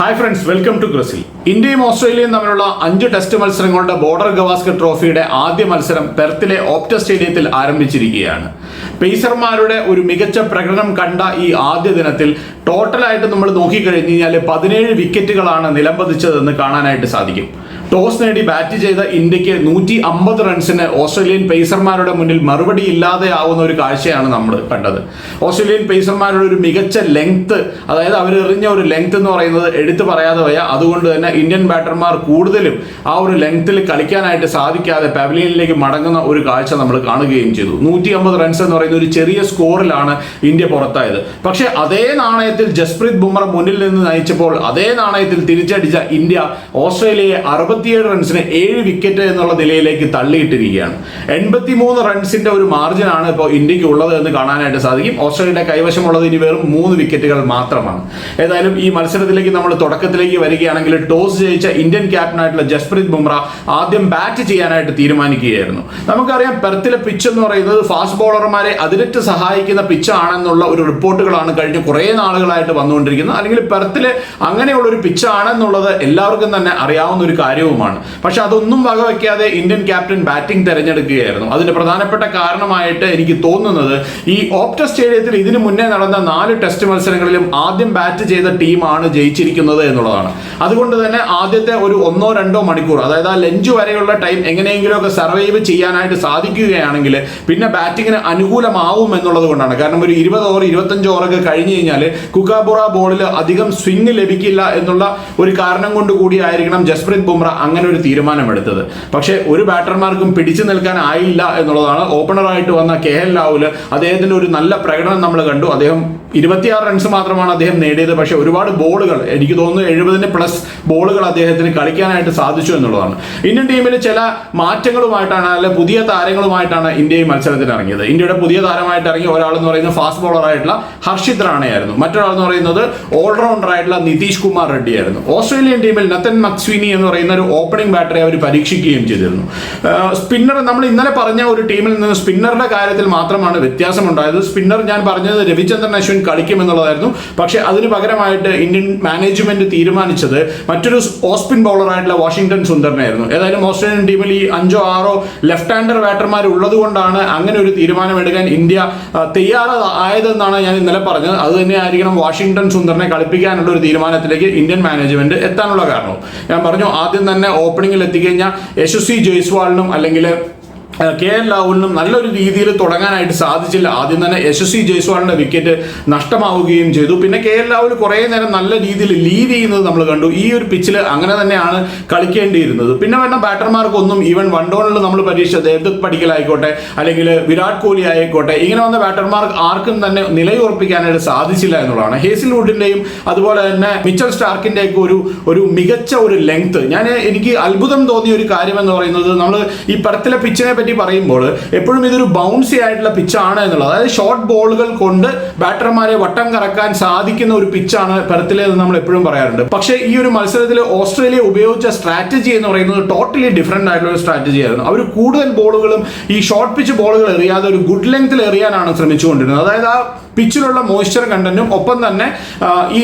Hi friends welcome to ഗ്രസിൽ ഇന്ത്യയും ഓസ്ട്രേലിയയും തമ്മിലുള്ള അഞ്ച് ടെസ്റ്റ് മത്സരങ്ങളുടെ ബോർഡർ ഗവാസ്കർ ട്രോഫിയുടെ ആദ്യ മത്സരം പെർത്തിലെ ഓപ്റ്റ സ്റ്റേഡിയത്തിൽ ആരംഭിച്ചിരിക്കുകയാണ്. പേസർമാരുടെ ഒരു മികച്ച പ്രകടനം കണ്ട ഈ ആദ്യ ദിനത്തിൽ ടോട്ടലായിട്ട് നമ്മൾ നോക്കിക്കഴിഞ്ഞ് കഴിഞ്ഞാൽ പതിനേഴ് വിക്കറ്റുകളാണ് നിലംപതിച്ചതെന്ന് കാണാനായിട്ട് സാധിക്കും. ടോസ് നേടി ബാറ്റ് ചെയ്ത ഇന്ത്യയ്ക്ക് നൂറ്റി അമ്പത് റൺസിന് ഓസ്ട്രേലിയൻ പേസർമാരുടെ മുന്നിൽ മറുപടി ഇല്ലാതെ ആവുന്ന ഒരു കാഴ്ചയാണ് നമ്മൾ കണ്ടത്. ഓസ്ട്രേലിയൻ പേസർമാരുടെ ഒരു മികച്ച ലെങ്ത് അതായത് അവർ എറിഞ്ഞ ഒരു ലെങ്ത് എന്ന് പറയുന്നത് എടുത്തു പറയാതെ വയ്യ. അതുകൊണ്ട് തന്നെ ഇന്ത്യൻ ബാറ്റർമാർ കൂടുതലും ആ ഒരു ലെങ്ത്തിൽ കളിക്കാനായിട്ട് സാധിക്കാതെ പവലിയനിലേക്ക് മടങ്ങുന്ന ഒരു കാഴ്ച നമ്മൾ കാണുകയും ചെയ്തു. നൂറ്റി അമ്പത് റൺസ് എന്ന് പറയുന്ന ഒരു ചെറിയ സ്കോറിലാണ് ഇന്ത്യ പുറത്തായത്. പക്ഷേ അതേ നാണയത്തിൽ ജസ്പ്രീത് ബുംറ മുന്നിൽ നിന്ന് നയിച്ചപ്പോൾ അതേ നാണയത്തിൽ തിരിച്ചടിച്ച ഇന്ത്യ ഓസ്ട്രേലിയയെ അറുപത്തിയേഴ് റൺസിന് ഏഴ് വിക്കറ്റ് എന്നുള്ള നിലയിലേക്ക് തള്ളിയിട്ടിരിക്കുകയാണ്. എൺപത്തി മൂന്ന് റൺസിന്റെ ഒരു മാർജിനാണ് ഇപ്പോൾ ഇന്ത്യയ്ക്ക് ഉള്ളത് എന്ന് കാണാനായിട്ട് സാധിക്കും. ഓസ്ട്രേലിയയുടെ കൈവശമുള്ളത് ഇനി വെറും മൂന്ന് വിക്കറ്റുകൾ മാത്രമാണ്. ഏതായാലും ഈ മത്സരത്തിലേക്ക് നമ്മൾ തുടക്കത്തിലേക്ക് വരികയാണെങ്കിൽ ടോസ് ജയിച്ച ഇന്ത്യൻ ക്യാപ്റ്റനായിട്ടുള്ള ജസ്പ്രീത് ബുംറ ആദ്യം ബാറ്റ് ചെയ്യാനായിട്ട് തീരുമാനിക്കുകയായിരുന്നു. നമുക്കറിയാം പെർത്തിലെ പിച്ച് എന്ന് പറയുന്നത് ഫാസ്റ്റ് ബോളർമാരെ അതിരറ്റ് സഹായിക്കുന്ന പിച്ച് ആണെന്നുള്ള ഒരു റിപ്പോർട്ടുകളാണ് കഴിഞ്ഞ കുറേ നാളുകളായിട്ട് വന്നുകൊണ്ടിരിക്കുന്നത്. അല്ലെങ്കിൽ പെർത്തിലെ അങ്ങനെയുള്ള ഒരു പിച്ച് ആണെന്നുള്ളത് എല്ലാവർക്കും തന്നെ അറിയാവുന്ന ഒരു കാര്യവുമാണ് പക്ഷെ അതൊന്നും വകവയ്ക്കാതെ ഇന്ത്യൻ ക്യാപ്റ്റൻ ബാറ്റിംഗ് തെരഞ്ഞെടുക്കുകയായിരുന്നു. അതിന്റെ പ്രധാനപ്പെട്ട കാരണമായിട്ട് എനിക്ക് തോന്നുന്നത് ഈ ഓപ്റ്റ സ്റ്റേഡിയത്തിൽ ഇതിനു മുന്നേ നടന്ന നാല് ടെസ്റ്റ് മത്സരങ്ങളിലും ആദ്യം ബാറ്റ് ചെയ്ത ടീമാണ് ജയിച്ചിരിക്കുന്നത് എന്നുള്ളതാണ്. അതുകൊണ്ട് തന്നെ ആദ്യത്തെ ഒരു ഒന്നോ രണ്ടോ മണിക്കൂർ അതായത് ആ ലഞ്ച് വരെയുള്ള ടൈം എങ്ങനെയെങ്കിലുമൊക്കെ സർവൈവ് ചെയ്യാനായിട്ട് സാധിക്കുകയാണെങ്കിൽ പിന്നെ ബാറ്റിങ്ങിന് അനുകൂലമാവും എന്നുള്ളത് കൊണ്ടാണ്. കാരണം ഒരു ഇരുപത് ഓവർ ഇരുപത്തഞ്ച് ഓവറൊക്കെ കഴിഞ്ഞു കഴിഞ്ഞാൽ കുക്കാബുറ ബോളിൽ അധികം സ്വിങ് ലഭിക്കില്ല എന്നുള്ള ഒരു കാരണം കൊണ്ട് കൂടിയായിരിക്കണം ജസ്പ്രീത് ബുംറ അങ്ങനെ ഒരു തീരുമാനമെടുത്തത്. പക്ഷേ ഒരു ബാറ്റർമാർക്കും പിടിച്ചു നിൽക്കാൻ ആയില്ല എന്നുള്ളതാണ് ഓപ്പണറായിട്ട് വന്ന കെ എൽ രാഹുൽ അദ്ദേഹത്തിന്റെ ഒരു നല്ല പ്രകടനം നമ്മൾ കണ്ടു. അദ്ദേഹം ഇരുപത്തിയാറ് റൺസ് മാത്രമാണ് അദ്ദേഹം നേടിയത്. പക്ഷേ ഒരുപാട് ബോളുകൾ എനിക്ക് തോന്നുന്നു എഴുപതിന് പ്ലസ് ബോളുകൾ അദ്ദേഹത്തിന് കളിക്കാനായിട്ട് സാധിച്ചു എന്നുള്ളതാണ്. ഇന്ത്യൻ ടീമിൽ ചില മാറ്റങ്ങളുമായിട്ടാണ് അല്ലെ പുതിയ താരങ്ങളുമായിട്ടാണ് ഇന്ത്യ ഈ മത്സരത്തിന് ഇറങ്ങിയത്. ഇന്ത്യയുടെ പുതിയ താരമായിട്ട് ഇറങ്ങിയ ഒരാൾ എന്ന് പറയുന്നത് ഫാസ്റ്റ് ബോളർ ആയിട്ടുള്ള ഹർഷിത് റാണയായിരുന്നു. മറ്റൊരാൾ എന്ന് പറയുന്നത് ഓൾറൗണ്ടർ ആയിട്ടുള്ള നിതീഷ് കുമാർ റെഡ്ഡി ആയിരുന്നു ഓസ്ട്രേലിയൻ ടീമിൽ നത്തൻ മക്സ്വിനി എന്ന് പറയുന്ന ഒരു ഓപ്പണിംഗ് ബാറ്ററി അവർ പരീക്ഷിക്കുകയും ചെയ്തിരുന്നു. സ്പിന്നർ നമ്മൾ ഇന്നലെ പറഞ്ഞ ഒരു ടീമിൽ നിന്ന് സ്പിന്നറുടെ കാര്യത്തിൽ മാത്രമാണ് വ്യത്യാസമുണ്ടായത്. സ്പിന്നർ ഞാൻ പറഞ്ഞത് രവിചന്ദ്രൻ അശ്വിൻ കളിക്കുമെന്നുള്ളതായിരുന്നു. പക്ഷേ അതിന് പകരമായിട്ട് ഇന്ത്യൻ മാനേജ്മെന്റ് തീരുമാനിച്ചത് മറ്റൊരു ഓസ്പിൻ ബൗളറായിട്ടുള്ള വാഷിംഗ്ടൺ സുന്ദറിനായിരുന്നു ഏതായാലും ഓസ്ട്രേലിയൻ ടീമിൽ ഈ അഞ്ചോ ആറോ ലെഫ്റ്റ് ഹാൻഡർ ബാറ്റർമാർ ഉള്ളതുകൊണ്ടാണ് അങ്ങനെ ഒരു തീരുമാനമെടുക്കാൻ ഇന്ത്യ തയ്യാറായതെന്നാണ് ഞാൻ ഇന്നലെ പറഞ്ഞത്. അത് തന്നെയായിരിക്കണം വാഷിംഗ്ടൺ സുന്ദറിനെ കളിപ്പിക്കാനുള്ള ഒരു തീരുമാനത്തിലേക്ക് ഇന്ത്യൻ മാനേജ്മെന്റ് എത്താനുള്ള കാരണവും ഞാൻ പറഞ്ഞു ആദ്യം തന്നെ ഓപ്പണിംഗിൽ എത്തിക്കഴിഞ്ഞാൽ യശസ്വി ജയ്സ്വാളിനും അല്ലെങ്കിൽ കെ എൽ രാഹുലിനും നല്ലൊരു രീതിയിൽ തുടങ്ങാനായിട്ട് സാധിച്ചില്ല. ആദ്യം തന്നെ യശസ്വി ജയ്സ്വാളിന്റെ വിക്കറ്റ് നഷ്ടമാവുകയും ചെയ്തു. പിന്നെ കെ എൽ രാഹുൽ കുറേ നേരം നല്ല രീതിയിൽ ലീഡ് ചെയ്യുന്നത് നമ്മൾ കണ്ടു. ഈ ഒരു പിച്ചിൽ അങ്ങനെ തന്നെയാണ് കളിക്കേണ്ടിയിരുന്നത്. പിന്നെ വേണ്ട ബാറ്റർമാർക്കൊന്നും ഈവൻ വൺ ഡൗണിൽ നമ്മൾ പരീക്ഷ ദേവദത്ത് പടിക്കൽ ആയിക്കോട്ടെ അല്ലെങ്കിൽ വിരാട് കോഹ്ലി ആയിക്കോട്ടെ ഇങ്ങനെ വന്ന ബാറ്റർമാർക്ക് ആർക്കും തന്നെ നിലയുറപ്പിക്കാനായിട്ട് സാധിച്ചില്ല എന്നുള്ളതാണ്. ഹേസിൽ വുഡിന്റെയും അതുപോലെ തന്നെ മിച്ചൽ സ്റ്റാർക്കിന്റെ ഒക്കെ ഒരു ഒരു മികച്ച ഒരു ലെങ്ത് ഞാൻ എനിക്ക് അത്ഭുതം തോന്നിയ ഒരു കാര്യം എന്ന് പറയുന്നത് നമ്മൾ ഈ പരത്തിലെ പിച്ചിനെ പറ്റി പറയുമ്പോൾ എപ്പോഴും ഇതൊരു ബൗൺസി ആയിട്ടുള്ള പിച്ചാണ് എന്നുള്ളത്. അതായത് ഷോർട്ട് ബോളുകൾ കൊണ്ട് ബാറ്റർമാരെ വട്ടം കറക്കാൻ സാധിക്കുന്ന ഒരു പിച്ചാണ് പരത്തിലെ നമ്മൾ എപ്പോഴും പറയാറുണ്ട്. പക്ഷേ ഈ ഒരു മത്സരത്തിൽ ഓസ്ട്രേലിയ ഉപയോഗിച്ച സ്ട്രാറ്റജി എന്ന് പറയുന്നത് ടോട്ടലി ഡിഫറെന്റ് ആയിട്ടുള്ള ഒരു സ്ട്രാറ്റജി ആയിരുന്നു. അവർ കൂടുതൽ ബോളുകളും ഈ ഷോർട്ട് പിച്ച് ബോളുകൾ എറിയാതെ ഒരു ഗുഡ് ലെങ്ത്തിൽ എറിയാനാണ് ശ്രമിച്ചുകൊണ്ടിരുന്നത്. അതായത് ആ പിച്ചിലുള്ള മോയ്സ്ചർ കണ്ടന്റും ഒപ്പം തന്നെ ഈ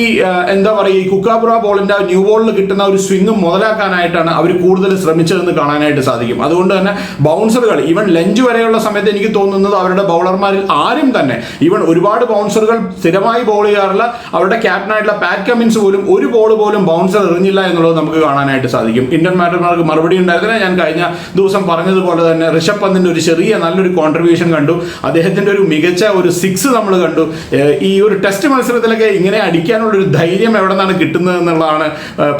എന്താ പറയുക ഈ കുക്കാബുറ ബോളിന്റെ ന്യൂ ബോളിൽ കിട്ടുന്ന ഒരു സ്വിങ്ങും മുതലാക്കാനായിട്ടാണ് അവർ കൂടുതൽ ശ്രമിച്ചതെന്ന് കാണാനായിട്ട് സാധിക്കും. അതുകൊണ്ട് തന്നെ ബൗൺസറുകൾ ഈവൻ ലഞ്ച് വരെയുള്ള സമയത്ത് എനിക്ക് തോന്നുന്നത് അവരുടെ ബൗളർമാരിൽ ആരും തന്നെ ഈവൻ ഒരുപാട് ബൗൺസറുകൾ സ്ഥിരമായി ബോൾ ചെയ്യാറുള്ള അവരുടെ ക്യാപ്റ്റനായിട്ടുള്ള പാറ്റ് കമ്മിൻസ് പോലും ഒരു ബോൾ പോലും ബൗൺസർ എറിഞ്ഞില്ല എന്നുള്ളത് നമുക്ക് കാണാനായിട്ട് സാധിക്കും. ഇന്ത്യൻ ബാറ്റർമാർക്ക് മറുപടി ഉണ്ടായിരുന്നില്ല. ഞാൻ കഴിഞ്ഞ ദിവസം പറഞ്ഞതുപോലെ തന്നെ ഋഷഭ് പന്തിന്റെ ഒരു ചെറിയ നല്ലൊരു കോൺട്രിബ്യൂഷൻ കണ്ടു. അദ്ദേഹത്തിന്റെ ഒരു മികച്ച ഒരു സിക്സ് നമ്മൾ കണ്ടു. ഏഹ് ഈ ഒരു ടെസ്റ്റ് മത്സരത്തിലൊക്കെ ഇങ്ങനെ അടിക്കാനുള്ള ഒരു ധൈര്യം എവിടെ നിന്നാണ് കിട്ടുന്നത് എന്നുള്ളതാണ്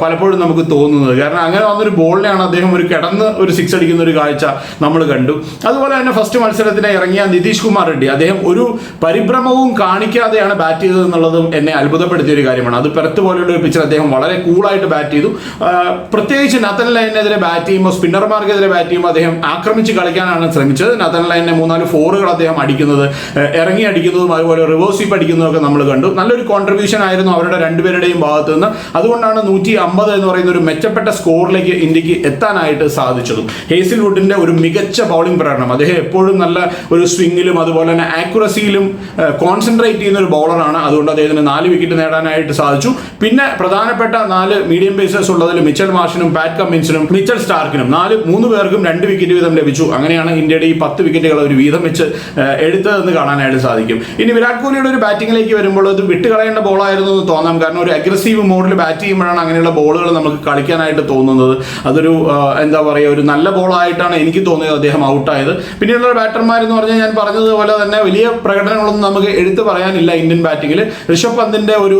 പലപ്പോഴും നമുക്ക് തോന്നുന്നത്. കാരണം അങ്ങനെ വന്നൊരു ബോളിനെയാണ് അദ്ദേഹം ഒരു കിടന്ന് ഒരു സിക്സ് അടിക്കുന്ന ഒരു കാഴ്ച നമ്മൾ കണ്ടു. അതുപോലെ തന്നെ ഫസ്റ്റ് മത്സരത്തിന് ഇറങ്ങിയ നിതീഷ് കുമാർ റെഡ്ഡി. അദ്ദേഹം ഒരു പരിഭ്രമവും കാണിക്കാതെയാണ് ബാറ്റ് ചെയ്തത് എന്നുള്ളതും എന്നെ അത്ഭുതപ്പെടുത്തിയ ഒരു കാര്യമാണ്. അത് പെർത്ത് പോലെയുള്ള ഒരു പിച്ചിൽ അദ്ദേഹം വളരെ കൂളായിട്ട് ബാറ്റ് ചെയ്തു. പ്രത്യേകിച്ച് നത്തൻ ലൈനെതിരെ ബാറ്റ് ചെയ്യുമ്പോൾ സ്പിന്നർമാർക്കെതിരെ ബാറ്റ് ചെയ്യുമ്പോൾ അദ്ദേഹം ആക്രമിച്ച് കളിക്കാനാണ് ശ്രമിച്ചത്. നത്തൻ ലൈനെ മൂന്നാൽ ഫോറുകൾ അദ്ദേഹം അടിക്കുന്നത് ഇറങ്ങി അടിക്കുന്നതും അതുപോലെ റിവേഴ്സ് സ്വീപ്പ് അടിക്കുന്നതൊക്കെ നമ്മൾ കണ്ടു. നല്ലൊരു കോൺട്രിബ്യൂഷൻ ആയിരുന്നു അവരുടെ രണ്ടുപേരുടെയും ഭാഗത്തു നിന്ന് അതുകൊണ്ടാണ് നൂറ്റി അമ്പത് എന്ന് പറയുന്ന ഒരു മെച്ചപ്പെട്ട സ്കോറിലേക്ക് ഇന്ത്യയ്ക്ക് എത്താനായിട്ട് സാധിച്ചതും. ഹേസിൽ വുഡിന്റെ ഒരു മികച്ച ബൗളിംഗ് പ്രകടനം. അദ്ദേഹം എപ്പോഴും നല്ല ഒരു സ്വിങ്ങിലും അതുപോലെ തന്നെ ആക്യുറസിയിലും കോൺസെൻട്രേറ്റ് ചെയ്യുന്ന ഒരു ബൗളറാണ് അതുകൊണ്ട് അദ്ദേഹത്തിന് നാല് വിക്കറ്റ് നേടാനായിട്ട് സാധിച്ചു. പിന്നെ പ്രധാനപ്പെട്ട നാല് മീഡിയം പേസേഴ്സ് ഉള്ളതിൽ മിച്ചൽ മാഷിനും പാറ്റ് കമ്മിൻസിനും മിച്ചൽ സ്റ്റാർക്കിനും നാല് മൂന്ന് പേർക്കും രണ്ട് വിക്കറ്റ് വീതം ലഭിച്ചു. അങ്ങനെയാണ് ഇന്ത്യയുടെ ഈ പത്ത് വിക്കറ്റുകൾ ഒരു വീതം വെച്ച് എടുത്തതെന്ന് കാണാനായിട്ട് സാധിക്കും. ഇനി വിരാട് കോഹ്ലിയുടെ ഒരു ബാറ്റിങ്ങിലേക്ക് വരുമ്പോൾ അത് വിട്ടുകളയേണ്ട ബോളായിരുന്നു എന്ന് തോന്നാം. കാരണം ഒരു അഗ്രസീവ് മോഡിൽ ബാറ്റ് ചെയ്യുമ്പോഴാണ് അങ്ങനെയുള്ള ബോളുകൾ നമുക്ക് കളിക്കാനായിട്ട് തോന്നുന്നത്. അതൊരു എന്താ പറയുക ഒരു നല്ല ബോളായിട്ടാണ് എനിക്ക് തോന്നിയത് അദ്ദേഹം ഔട്ടായത്. പിന്നീടുള്ള ബാറ്റർമാർ എന്ന് പറഞ്ഞാൽ ഞാൻ പറഞ്ഞതുപോലെ തന്നെ വലിയ പ്രകടനങ്ങളൊന്നും നമുക്ക് എടുത്തു പറയാനില്ല ഇന്ത്യൻ ബാറ്റിങ്ങിൽ ഋഷഭ് പന്തിന്റെ ഒരു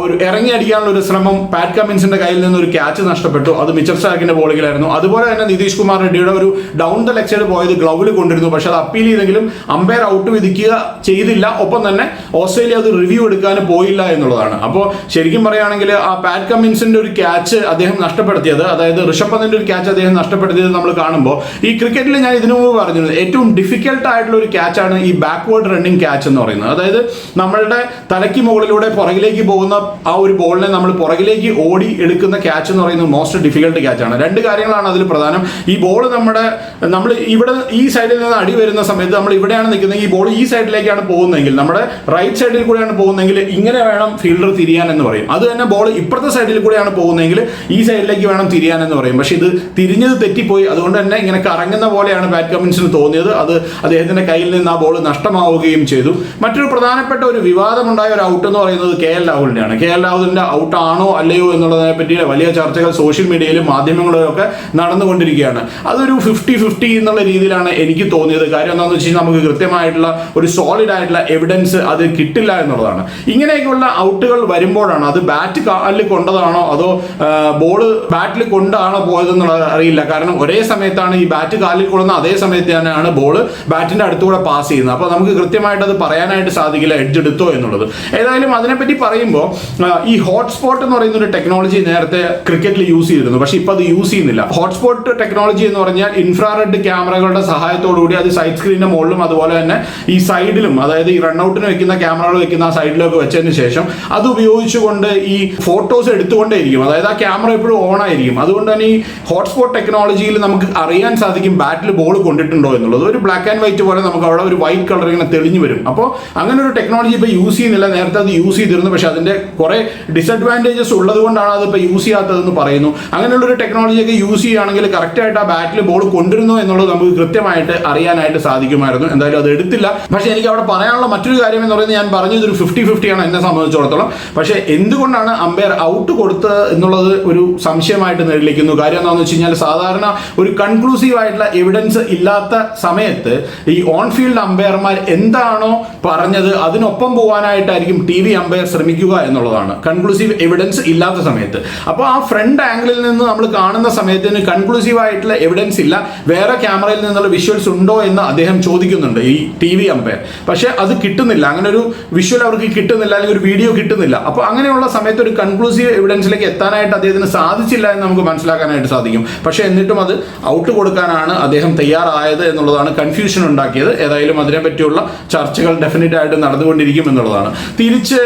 ഒരു ഇറങ്ങി അടിക്കാനുള്ള ഒരു ശ്രമം പാറ്റ് കമ്മിൻസിന്റെ കയ്യിൽ നിന്ന് ഒരു ക്യാച്ച് നഷ്ടപ്പെട്ടു. അത് മിച്ചർ സ്റ്റാക്കിന്റെ ബോളിങ്ങിലായിരുന്നു. അതുപോലെ തന്നെ നിതീഷ് കുമാർ റെഡ്ഡിയുടെ ഒരു ഡൗൺ ദ സൈഡ് പോയത് ഗ്ലൗവിൽ കൊണ്ടിരുന്നു. പക്ഷെ അത് അപ്പീൽ ചെയ്തെങ്കിലും അമ്പയർ ഔട്ട് വിധിക്കുക ചെയ്തില്ല. ഒപ്പം തന്നെ ഓസ്ട്രേലിയ അത് റിവ്യൂ എടുക്കാൻ പോയില്ല എന്നുള്ളതാണ്. അപ്പോൾ ശരിക്കും പറയുകയാണെങ്കിൽ ആ പാറ്റ് കമ്മിൻസിന്റെ ഒരു ക്യാച്ച് അദ്ദേഹം നഷ്ടപ്പെടുത്തിയത് അതായത് ഋഷഭ് പന്തിന്റെ ഒരു ക്യാച്ച് അദ്ദേഹം നഷ്ടപ്പെടുത്തിയത് നമ്മൾ കാണുമ്പോൾ ഈ ക്രിക്കറ്റിൽ ഞാൻ ഇതിനു മുമ്പ് പറഞ്ഞിരുന്നു ഏറ്റവും ഡിഫിക്കൽട്ട് ആയിട്ടുള്ള ഒരു ക്യാച്ചാണ് ഈ ബാക്ക്വേർഡ് റണ്ണിങ് ക്യാച്ച് എന്ന് പറയുന്നത്. അതായത് നമ്മളുടെ തലയ്ക്ക് മുകളിലൂടെ പുറകിലേക്ക് പോകുന്ന ആ ഒരു ബോളിനെ നമ്മൾ പുറകിലേക്ക് ഓടി എടുക്കുന്ന ക്യാച്ച് എന്ന് പറയുന്നത് മോസ്റ്റ് ഡിഫിക്കൽട്ട് ക്യാച്ചാണ് രണ്ട് കാര്യങ്ങളാണ് അതിൽ പ്രധാനം. ഈ ബോൾ നമ്മുടെ നമ്മൾ ഇവിടെ ഈ സൈഡിൽ നിന്ന് അടി വരുന്ന സമയത്ത് നമ്മൾ ഇവിടെയാണ് നിൽക്കുന്നത് ഈ ബോൾ ഈ സൈഡിലേക്കാണ് പോകുന്നതെങ്കിൽ നമ്മുടെ റൈറ്റ് സൈഡിൽ കൂടെയാണ് പോകുന്നതെങ്കിൽ ഇങ്ങനെ വേണം ഫീൽഡർ തിരിയാൻ എന്ന് പറയും. അത് തന്നെ ബോൾ ഇപ്പുറത്തെ സൈഡിൽ കൂടെയാണ് പോകുന്നതെങ്കിൽ ഈ സൈഡിലേക്ക് വേണം തിരിയാൻ എന്ന് പറയും. പക്ഷെ ഇത് തിരിഞ്ഞത് തെറ്റിപ്പോയി. അതുകൊണ്ട് തന്നെ ഇങ്ങനെ കറങ്ങുന്ന പോലെയാണ് ബാറ്റ് കമ്മിൻസിന് തോന്നിയത്. അത് അദ്ദേഹത്തിന്റെ കയ്യിൽ നിന്ന് ആ ബോൾ നഷ്ടമാവുകയും ചെയ്തു. മറ്റൊരു പ്രധാനപ്പെട്ട ഒരു വിവാദമുണ്ടായ ഒരു ഔട്ട് എന്ന് പറയുന്നത് കെ എൽ രാഹുലിന്റെയാണ്. കെ എൽ രാഹുലിന്റെ ഔട്ട് ആണോ അല്ലയോ എന്നുള്ളതിനെ പറ്റി വലിയ ചർച്ചകൾ സോഷ്യൽ മീഡിയയിലും മാധ്യമങ്ങളിലും ഒക്കെ നടന്നുകൊണ്ടിരിക്കുകയാണ്. അതൊരു ഫിഫ്റ്റി ഫിഫ്റ്റി എന്നുള്ള രീതിയിലാണ് എനിക്ക് തോന്നിയത്. കാര്യം എന്താണെന്ന് വെച്ച് കഴിഞ്ഞാൽ നമുക്ക് കൃത്യമായിട്ടുള്ള ഒരു സോളിഡ് ആയിട്ടുള്ള എവിഡൻസ് അത് കിട്ടില്ല എന്നുള്ളതാണ്. ഇങ്ങനെയൊക്കെയുള്ള ഔട്ടുകൾ വരുമ്പോഴാണ് അത് ബാറ്റ് കാലിൽ കൊണ്ടതാണോ അതോ ബോൾ ബാറ്റിൽ കൊണ്ടാണോ പോയതെന്നുള്ളത് അറിയില്ല. കാരണം ഒരേ സമയത്താണ് ഈ ബാറ്റ് കാലിൽ കൊള്ളുന്ന അതേ സമയത്ത് തന്നെയാണ് ബോൾ ബാറ്റിന്റെ അടുത്തുകൂടെ പാസ് ചെയ്യുന്നത്. അപ്പോൾ നമുക്ക് കൃത്യമായിട്ട് അത് പറയാനായിട്ട് സാധിക്കില്ല എഡ്ജ് എടുത്തോ എന്നുള്ളത്. ഏതായാലും അതിനെപ്പറ്റി പറയുമ്പോൾ ഈ ഹോട്ട്സ്പോട്ട് എന്ന് പറയുന്ന ഒരു ടെക്നോളജി നേരത്തെ ക്രിക്കറ്റിൽ യൂസ് ചെയ്തിരുന്നു. പക്ഷെ ഇപ്പൊ അത് യൂസ് ചെയ്യുന്നില്ല. ഹോട്ട്സ്പോട്ട് ടെക്നോളജി എന്ന് പറഞ്ഞാൽ ഇൻഫ്രാറെഡ് ക്യാമറകളുടെ സഹായത്തോടുകൂടി അത് സൈഡ് സ്ക്രീനിന്റെ മുകളിലും അതുപോലെ തന്നെ ഈ സൈഡിലും അതായത് ഈ റൺഔട്ടിന് വെക്കുന്ന ക്യാമറകൾ വെക്കുന്ന ആ സൈഡിലൊക്കെ വെച്ചതിന് ശേഷം അത് ഉപയോഗിച്ചുകൊണ്ട് ഈ ഫോട്ടോസ് എടുത്തുകൊണ്ടേയിരിക്കും. അതായത് ആ ക്യാമറ എപ്പോഴും ഓൺ ആയിരിക്കും അതുകൊണ്ട് തന്നെ ഈ ഹോട്ട്സ്പോട്ട് ടെക്നോളജിയിൽ നമുക്ക് അറിയാൻ സാധിക്കും ബാറ്റിൽ ബോൾ കൊണ്ടിട്ടുണ്ടോ എന്നുള്ളത്. ഒരു ബ്ലാക്ക് ആൻഡ് വൈറ്റ് പോലെ നമുക്ക് അവിടെ ഒരു വൈറ്റ് കളർ ഇങ്ങനെ തെളിഞ്ഞു വരും. അപ്പോൾ അങ്ങനെ ഒരു ടെക്നോളജി ഇപ്പോൾ യൂസ് ചെയ്യുന്നില്ല. നേരത്തെ അത് യൂസ് ചെയ്തിരുന്നു. പക്ഷേ അതിന്റെ കുറെ ഡിസഡ്വാന്റേജസ് ഉള്ളതുകൊണ്ടാണ് അത് ഇപ്പോൾ യൂസ് ചെയ്യാത്തതെന്ന് പറയുന്നു. അങ്ങനെയുള്ള ഒരു ടെക്നോളജിയൊക്കെ യൂസ് ചെയ്യുകയാണെങ്കിൽ കറക്റ്റായിട്ട് ആ ബാറ്റിൽ ബോൾ കൊണ്ടിരുന്നു എന്നുള്ളത് നമുക്ക് കൃത്യമായിട്ട് അറിയാനായിട്ട് സാധിക്കുമായിരുന്നു. എന്തായാലും അത് എടുത്തില്ല. പക്ഷേ എനിക്ക് അവിടെ പറയാനുള്ള മറ്റൊരു കാര്യം എന്ന് പറയുന്നത് ഞാൻ പറഞ്ഞു ഇതൊരു ഫിഫ്റ്റി ഫിഫ്റ്റിയാണ് എന്നെ സംബന്ധിച്ചിടത്തോളം. പക്ഷേ എന്തുകൊണ്ടാണ് അമ്പയർ ഔട്ട് കൊടുത്തത് എന്നുള്ളത് ഒരു സംശയമായിട്ട് നിലനിൽക്കുന്നു? കാര്യം എന്താണെന്ന് വെച്ച് കഴിഞ്ഞാൽ സാധാരണ ഒരു കൺക്ലൂസീവ് ആയിട്ടുള്ള എവിഡൻസ് ഇല്ലാത്ത സമയത്ത് ഈ ഓൺ ഫീൽഡ് അമ്പയർമാർ എന്താണോ പറഞ്ഞത് അതിനൊപ്പം പോകാനായിട്ടായിരിക്കും ടി വി അമ്പയർ ശ്രമിക്കുക എന്നുള്ളതാണ്. കൺക്ലൂസീവ് എവിഡൻസ് ഇല്ലാത്ത സമയത്ത്. അപ്പോൾ ആ ഫ്രണ്ട് ആംഗിളിൽ നിന്ന് നമ്മൾ കാണുന്ന സമയത്തിന് കൺക്ലൂസീവ് ആയിട്ടുള്ള എവിഡൻസ് ഇല്ല. വേറെ ക്യാമറയിൽ നിന്നുള്ള വിഷ്വൽസ് ഉണ്ടോ എന്ന് അദ്ദേഹം ചോദിക്കുന്നുണ്ട് ഈ ടി വി അമ്പയർ പക്ഷെ അത് കിട്ടുന്നില്ല. അങ്ങനെ ഒരു വിഷ്വൽ അവർക്ക് കിട്ടുന്നില്ല അല്ലെങ്കിൽ ഒരു വീഡിയോ കിട്ടുന്നില്ല. അപ്പോൾ അങ്ങനെയുള്ള സമയത്ത് ഒരു കൺക്ലൂസീവ് എവിഡൻസിലേക്ക് എത്താനായിട്ട് അദ്ദേഹത്തിന് സാധിച്ചില്ല എന്ന് നമുക്ക് മനസ്സിലാക്കാനായിട്ട് സാധിക്കും. പക്ഷേ എന്നിട്ടും അത് ഔട്ട് കൊടുക്കാനാണ് അദ്ദേഹം തയ്യാറായത് എന്നുള്ളതാണ് കൺഫ്യൂഷൻ ഉണ്ടാക്കിയത്. ഏതായാലും അതിനെ പറ്റിയുള്ള ചർച്ചകൾ ഡെഫിനറ്റ് ആയിട്ട് നടന്നുകൊണ്ടിരിക്കും എന്നുള്ളതാണ്. തിരിച്ച്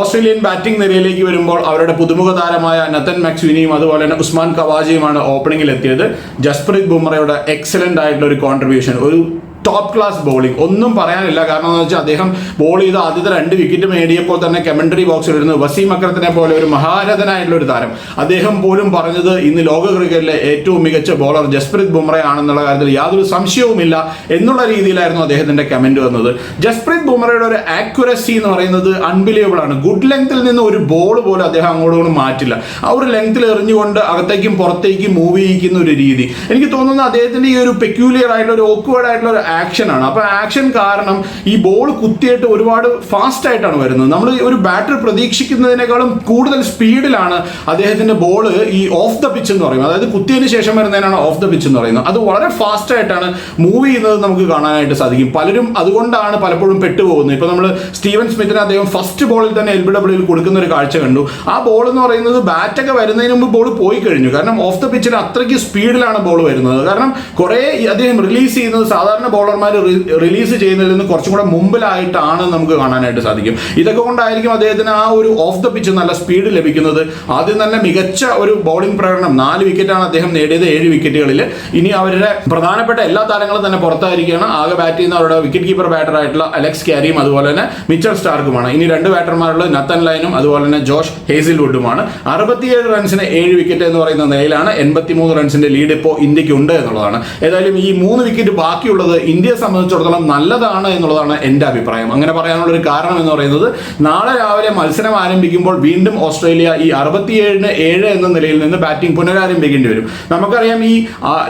ഓസ്ട്രേലിയൻ ബാറ്റിംഗ് നിരയിലേക്ക് വരുമ്പോൾ അവരുടെ പുതുമുഖ താരമായ നത്തൻ മാക്സ്വിനിയും അതുപോലെ തന്നെ ഉസ്മാൻ കവാജിയുമാണ് ഓപ്പണിംഗിൽ എത്തിയത്. ജസ്പ്രീത് ബുംറയുടെ എക്സലന്റ് ആയിട്ടുള്ള ഒരു കോൺട്രിബ്യൂഷൻ ഒരു ടോപ്പ് ക്ലാസ് ബോളിംഗ് ഒന്നും പറയാനില്ല. കാരണം എന്ന് വെച്ചാൽ അദ്ദേഹം ബോൾ ചെയ്ത ആദ്യത്തെ രണ്ട് വിക്കറ്റ് നേടിയപ്പോൾ തന്നെ കമന്ററി ബോക്സിൽ ഇരുന്ന് വസീം അക്രത്തിനെ പോലെ ഒരു മഹാരഥനായിട്ടുള്ള ഒരു താരം. അദ്ദേഹം പോലും പറഞ്ഞത് ഇന്ന് ലോക ക്രിക്കറ്റിലെ ഏറ്റവും മികച്ച ബോളർ ജസ്പ്രീത് ബുംറ ആണെന്നുള്ള കാര്യത്തിൽ യാതൊരു സംശയവുമില്ല എന്നുള്ള രീതിയിലായിരുന്നു അദ്ദേഹത്തിന്റെ കമന്റ് വന്നത്. ജസ്പ്രീത് ബുംറയുടെ ഒരു ആക്യുറസി എന്ന് പറയുന്നത് അൺബിലീവബിൾ ആണ്. ഗുഡ് ലെങ്ത്തിൽ നിന്ന് ഒരു ബോൾ പോലും അദ്ദേഹം അങ്ങോട്ടും മാറ്റില്ല. ആ ഒരു ലെങ്ത്തിൽ എറിഞ്ഞുകൊണ്ട് അകത്തേക്കും പുറത്തേക്കും മൂവ് ചെയ്യിക്കുന്ന ഒരു രീതി. എനിക്ക് തോന്നുന്നു അദ്ദേഹത്തിന്റെ ഈ ഒരു പെക്യൂലിയർ ആയിട്ടുള്ള ഒരു ഓക്വേർഡ് ആയിട്ടുള്ള ഒരു ആക്ഷൻ അപ്പോൾ അപ്പൊ ആക്ഷൻ കാരണം ഈ ബോൾ കുത്തിയിട്ട് ഒരുപാട് ഫാസ്റ്റ് ആയിട്ടാണ് വരുന്നത്. നമ്മൾ ഒരു ബാറ്റർ പ്രതീക്ഷിക്കുന്നതിനേക്കാളും കൂടുതൽ സ്പീഡിലാണ് അദ്ദേഹത്തിന്റെ ബോൾ ഈ ഓഫ് ദ പിച്ച് എന്ന് പറയുന്നത്. അതായത് കുത്തിയതിന് ശേഷം വരുന്നതിനാണ് ഓഫ് ദ പിച്ച് എന്ന് പറയുന്നത്. അത് വളരെ ഫാസ്റ്റ് ആയിട്ടാണ് മൂവ് ചെയ്യുന്നത് നമുക്ക് കാണാനായിട്ട് സാധിക്കും. പലരും അതുകൊണ്ടാണ് പലപ്പോഴും പെട്ടുപോകുന്നത്. ഇപ്പൊ നമ്മൾ സ്റ്റീവൻ സ്മിത്തിന് അദ്ദേഹം ഫസ്റ്റ് ബോളിൽ തന്നെ എൽ ബി ഡബ്ല്യൂയിൽ കൊടുക്കുന്ന ഒരു കാഴ്ച കണ്ടു. ആ ബോൾ എന്ന് പറയുന്നത് ബാറ്റൊക്കെ വരുന്നതിന് മുമ്പ് ബോൾ പോയി കഴിഞ്ഞു. കാരണം ഓഫ് ദ പിച്ചിൽ അത്രയ്ക്ക് സ്പീഡിലാണ് ബോൾ വരുന്നത്. കാരണം കുറേ അദ്ദേഹം റിലീസ് ചെയ്യുന്നത് സാധാരണ ബോൾ ബൗളർമാർ റിലീസ് ചെയ്യുന്നതിൽ നിന്ന് കുറച്ചും കൂടെ മുമ്പിലായിട്ടാണ് നമുക്ക് കാണാനായിട്ട് സാധിക്കും. ഇതൊക്കെ കൊണ്ടായിരിക്കും അദ്ദേഹത്തിന് ആ ഒരു ഓഫ് ദ പിച്ച് നല്ല സ്പീഡ് ലഭിക്കുന്നത്. ആദ്യം തന്നെ മികച്ച ഒരു ബൗളിംഗ് പ്രകടനം നാല് വിക്കറ്റാണ് അദ്ദേഹം നേടിയത് ഏഴ് വിക്കറ്റുകളിൽ ഇനി അവരുടെ പ്രധാനപ്പെട്ട എല്ലാ താരങ്ങളും തന്നെ പുറത്തായിരിക്കുകയാണ്. ആകെ ബാറ്റ് ചെയ്യുന്ന അവരുടെ വിക്കറ്റ് കീപ്പർ ബാറ്റർ ആയിട്ടുള്ള അലക്സ് ക്യാരിയും അതുപോലെ തന്നെ മിച്ചൽ സ്റ്റാർക്കുമാണ്. ഇനി രണ്ട് ബാറ്റർമാരുള്ള നത്തൻ ലൈനും അതുപോലെ തന്നെ ജോഷ് ഹേസിൽവുഡുമാണ്. അറുപത്തിയേഴ് റൺസിന് ഏഴ് വിക്കറ്റ് എന്ന് പറയുന്ന നിലയിലാണ് എൺപത്തിമൂന്ന് റൺസിന്റെ ലീഡ് ഇപ്പോൾ ഇന്ത്യയ്ക്ക് ഉണ്ട് എന്നുള്ളതാണ്. ഏതായാലും ഈ മൂന്ന് വിക്കറ്റ് ബാക്കിയുള്ളത് ഇന്ത്യയെ സംബന്ധിച്ചിടത്തോളം നല്ലതാണ് എന്നുള്ളതാണ് എന്റെ അഭിപ്രായം. അങ്ങനെ പറയാനുള്ള ഒരു കാരണം എന്ന് പറയുന്നത് നാളെ രാവിലെ മത്സരം ആരംഭിക്കുമ്പോൾ വീണ്ടും ഓസ്ട്രേലിയ ഈ അറുപത്തിയേഴിന് ഏഴ് എന്ന നിലയിൽ നിന്ന് ബാറ്റിംഗ് പുനരാരംഭിക്കേണ്ടി വരും. നമുക്കറിയാം ഈ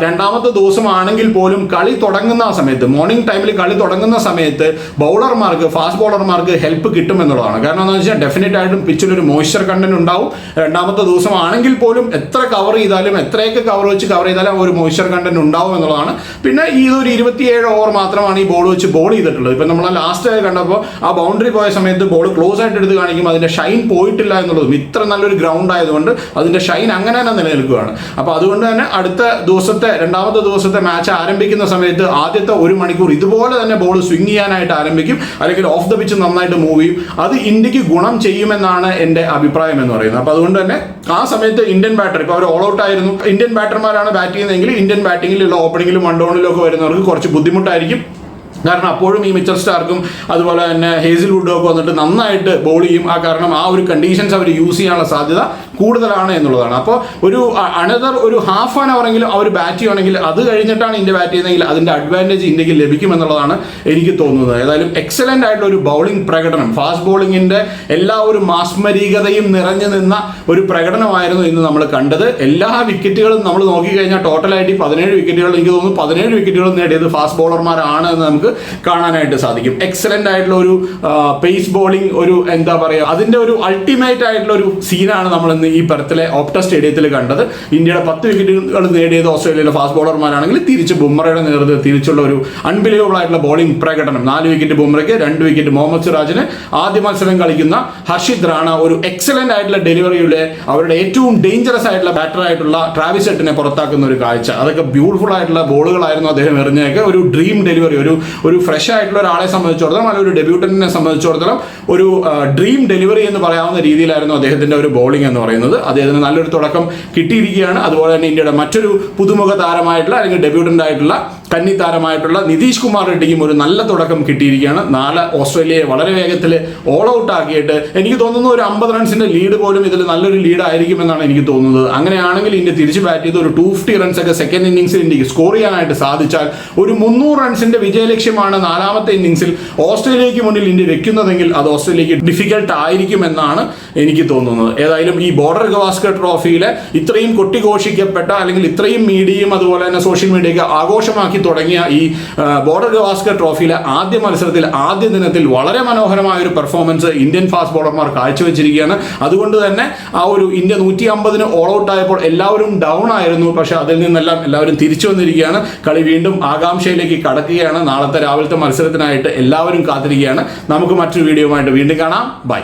രണ്ടാമത്തെ ദിവസമാണെങ്കിൽ പോലും കളി തുടങ്ങുന്ന സമയത്ത് മോർണിംഗ് ടൈമിൽ കളി തുടങ്ങുന്ന സമയത്ത് ബൗളർമാർക്ക് ഫാസ്റ്റ് ബൗളർമാർക്ക് ഹെൽപ്പ് കിട്ടും എന്നുള്ളതാണ്. കാരണം എന്താണെന്ന് വെച്ചാൽ ഡെഫിനറ്റ് ആയിട്ടും പിച്ചിൽ ഒരു മോയ്സ്ചർ കണ്ടന്റ് ഉണ്ടാവും. രണ്ടാമത്തെ ദിവസം ആണെങ്കിൽ പോലും എത്ര കവർ ചെയ്താലും എത്രയൊക്കെ കവർ വെച്ച് കവർ ചെയ്താലും ഒരു മോയ്സ്ചർ കണ്ടന്റ് ഉണ്ടാവും എന്നുള്ളതാണ്. പിന്നെ ഈ ഒരു ഇരുപത്തിയേഴ് ഓവർ മാത്രമാണ് ഈ ബോൾ വെച്ച് ബോൾ ചെയ്തിട്ടുള്ളത്. ഇപ്പം നമ്മൾ ലാസ്റ്റ് കണ്ടപ്പോൾ ആ ബൗണ്ടറി പോയ സമയത്ത് ബോൾ ക്ലോസ് ആയിട്ട് എടുത്ത് കാണിക്കും അതിന്റെ ഷൈൻ പോയിട്ടില്ല എന്നുള്ളതും ഇത്ര നല്ലൊരു ഗ്രൗണ്ട് ആയതുകൊണ്ട് അതിന്റെ ഷൈൻ അങ്ങനെ തന്നെ നിലനിൽക്കുകയാണ്. അപ്പോൾ അതുകൊണ്ട് തന്നെ അടുത്ത ദിവസത്തെ രണ്ടാമത്തെ ദിവസത്തെ മാച്ച് ആരംഭിക്കുന്ന സമയത്ത് ആദ്യത്തെ ഒരു മണിക്കൂർ ഇതുപോലെ തന്നെ ബോൾ സ്വിങ് ചെയ്യാനായിട്ട് ആരംഭിക്കും. അല്ലെങ്കിൽ ഓഫ് ദ പിച്ച് നന്നായിട്ട് മൂവ് ചെയ്യും. അത് ഇന്ത്യയ്ക്ക് ഗുണം ചെയ്യുമെന്നാണ് എന്റെ അഭിപ്രായം എന്ന് പറയുന്നത്. അപ്പോൾ അതുകൊണ്ട് തന്നെ ആ സമയത്ത് ഇന്ത്യൻ ബാറ്റർ ഇപ്പോൾ അവർ ഓൾ ഔട്ട് ആയിരുന്നു. ഇന്ത്യൻ ബാറ്റർമാരാണ് ബാറ്റ് ചെയ്യുന്നതെങ്കിൽ ഇന്ത്യൻ ബാറ്റിങ്ങിലുള്ള ഓപ്പണിങ്ങിലും വൺ ഡൗണിലും ഒക്കെ വരുന്നവർക്ക് കുറച്ച് ബുദ്ധിമുട്ടായിരിക്കും. കാരണം അപ്പോഴും ഈ മിച്ചർ സ്റ്റാർക്കും അതുപോലെ തന്നെ ഹേസിൽ വുഡും ഒക്കെ വന്നിട്ട് നന്നായിട്ട് ബോൾ ചെയ്യും. ആ കാരണം ആ ഒരു കണ്ടീഷൻസ് അവർ യൂസ് ചെയ്യാനുള്ള സാധ്യത കൂടുതലാണ് എന്നുള്ളതാണ്. അപ്പോൾ ഒരു അനദർ ഒരു ഹാഫ് ആൻ അവറെങ്കിലും അവർ ബാറ്റ് ചെയ്യുകയാണെങ്കിൽ അത് കഴിഞ്ഞിട്ടാണ് ഇന്ത്യ ബാറ്റ് ചെയ്യുന്നതെങ്കിൽ അതിന്റെ അഡ്വാന്റേജ് ഇന്ത്യയ്ക്ക് ലഭിക്കും എന്നുള്ളതാണ് എനിക്ക് തോന്നുന്നത്. ഏതായാലും എക്സലന്റ് ആയിട്ടുള്ള ഒരു ബൗളിംഗ് പ്രകടനം. ഫാസ്റ്റ് ബോളിങ്ങിന്റെ എല്ലാ ഒരു മാസ്മരീകതയും നിറഞ്ഞു നിന്ന ഒരു പ്രകടനമായിരുന്നു ഇന്ന് നമ്മൾ കണ്ടത്. എല്ലാ വിക്കറ്റുകളും നമ്മൾ നോക്കിക്കഴിഞ്ഞാൽ ടോട്ടലായിട്ട് പതിനേഴ് വിക്കറ്റുകൾ എനിക്ക് തോന്നുന്നു പതിനേഴ് വിക്കറ്റുകൾ നേടിയത് ഫാസ്റ്റ് ബോളർമാരാണ് എന്ന് നമുക്ക് കാണാനായിട്ട് സാധിക്കും. എക്സലന്റ് ആയിട്ടുള്ള ഒരു പേസ് ബോളിംഗ് ഒരു എന്താ പറയുക അതിന്റെ ഒരു അൾട്ടിമേറ്റ് ആയിട്ടുള്ള ഒരു സീനാണ് നമ്മൾ ഇന്ന് ഈ പെർത്തിലെ ഓപ്റ്റ സ്റ്റേഡിയത്തിൽ കണ്ടത്. ഇന്ത്യയുടെ പത്ത് വിക്കറ്റുകൾ നേടിയത് ഓസ്ട്രേലിയയിലെ ഫാസ്റ്റ് ബോളർമാരാണെങ്കിൽ തിരിച്ച് ബുംറയുടെ നേതൃത്വത്തിൽ തിരിച്ചുള്ള ഒരു അൺബിലീവബിൾ ആയിട്ടുള്ള ബോളിംഗ് പ്രകടനം. നാല് വിക്കറ്റ് ബുംറയ്ക്ക് രണ്ട് വിക്കറ്റ് മുഹമ്മദ് സിറാജിന്. ആദ്യ മത്സരം കളിക്കുന്ന ഹർഷിത് റാണ ഒരു എക്സലന്റ് ആയിട്ടുള്ള ഡെലിവറിയുടെ അവരുടെ ഏറ്റവും ഡേഞ്ചറസ് ആയിട്ടുള്ള ബാറ്റർ ആയിട്ടുള്ള ട്രാവിസ് എട്ടിനെ പുറത്താക്കുന്ന ഒരു കാഴ്ച. അതൊക്കെ ബ്യൂട്ടിഫുൾ ആയിട്ടുള്ള ബോളുകളായിരുന്നു അദ്ദേഹം എറിഞ്ഞേക്ക് ഒരു ഡ്രീം ഡെലിവറി ഒരു ഒരു ഫ്രഷ് ആയിട്ടുള്ള ഒരാളെ സംബന്ധിച്ചിടത്തോളം അല്ലെങ്കിൽ ഒരു ഡെബ്യൂട്ടന്റിനെ സംബന്ധിച്ചിടത്തോളം ഒരു ഡ്രീം ഡെലിവറി എന്ന് പറയാവുന്ന രീതിയിലായിരുന്നു അദ്ദേഹത്തിന്റെ ഒരു ബോളിംഗ് എന്ന് പറയുന്നത്. അദ്ദേഹത്തിന് നല്ലൊരു തുടക്കം കിട്ടിയിരിക്കുകയാണ്. അതുപോലെ തന്നെ ഇന്ത്യയുടെ മറ്റൊരു പുതുമുഖ താരമായിട്ടുള്ള അല്ലെങ്കിൽ ഡെബ്യൂട്ടന്റ് ആയിട്ടുള്ള കന്നി താരമായിട്ടുള്ള നിതീഷ് കുമാർ റെഡ്ഡിക്കും ഒരു നല്ല തുടക്കം കിട്ടിയിരിക്കുകയാണ്. നാല് ഓസ്ട്രേലിയയെ വളരെ വേഗത്തിൽ ഓൾ ഔട്ട് ആക്കിയിട്ട് എനിക്ക് തോന്നുന്നു ഒരു അമ്പത് റൺസിന്റെ ലീഡ് പോലും ഇതിൽ നല്ലൊരു ലീഡ് ആയിരിക്കും എന്നാണ് എനിക്ക് തോന്നുന്നത്. അങ്ങനെയാണെങ്കിൽ ഇന്ത്യ തിരിച്ച് ബാറ്റ് ചെയ്ത് ഒരു ടു ഫിഫ്റ്റി റൺസ് ഒക്കെ സെക്കൻഡ് ഇന്നിംഗ്സിൽ ഇന്ത്യയ്ക്ക് സ്കോർ ചെയ്യാനായിട്ട് സാധിച്ചാൽ ഒരു മുന്നൂറ് റൺസിന്റെ വിജയലക്ഷ്യമാണ് നാലാമത്തെ ഇന്നിംഗ്സിൽ ഓസ്ട്രേലിയക്ക് മുന്നിൽ ഇന്ത്യ വെക്കുന്നതെങ്കിൽ അത് ഓസ്ട്രേലിയക്ക് ഡിഫിക്കൽട്ട് ആയിരിക്കുമെന്നാണ് എനിക്ക് തോന്നുന്നത്. ഏതായാലും ഈ ബോർഡർ ഗവാസ്കർ ട്രോഫിയിലെ ഇത്രയും കൊട്ടിഘോഷിക്കപ്പെട്ട അല്ലെങ്കിൽ ഇത്രയും മീഡിയയും അതുപോലെ തന്നെ സോഷ്യൽ മീഡിയയൊക്കെ ആഘോഷമാക്കി തുടങ്ങിയ ഈ ബോർഡർ ഗവാസ്കർ ട്രോഫിയിലെ ആദ്യ മത്സരത്തിൽ ആദ്യ ദിനത്തിൽ വളരെ മനോഹരമായ ഒരു പെർഫോമൻസ് ഇന്ത്യൻ ഫാസ്റ്റ് ബോളർമാർ കാഴ്ചവെച്ചിരിക്കുകയാണ്. അതുകൊണ്ട് തന്നെ ആ ഒരു ഇന്ത്യ നൂറ്റി അമ്പതിന് ഓൾ ഔട്ട് ആയപ്പോൾ എല്ലാവരും ഡൗൺ ആയിരുന്നു. പക്ഷെ അതിൽ നിന്നെല്ലാം എല്ലാവരും തിരിച്ചു വന്നിരിക്കുകയാണ്. കളി വീണ്ടും ആകാംക്ഷയിലേക്ക് കടക്കുകയാണ്. നാളത്തെ രാവിലത്തെ മത്സരത്തിനായിട്ട് എല്ലാവരും കാത്തിരിക്കുകയാണ്. നമുക്ക് മറ്റൊരു വീഡിയോയുമായിട്ട് വീണ്ടും കാണാം. ബൈ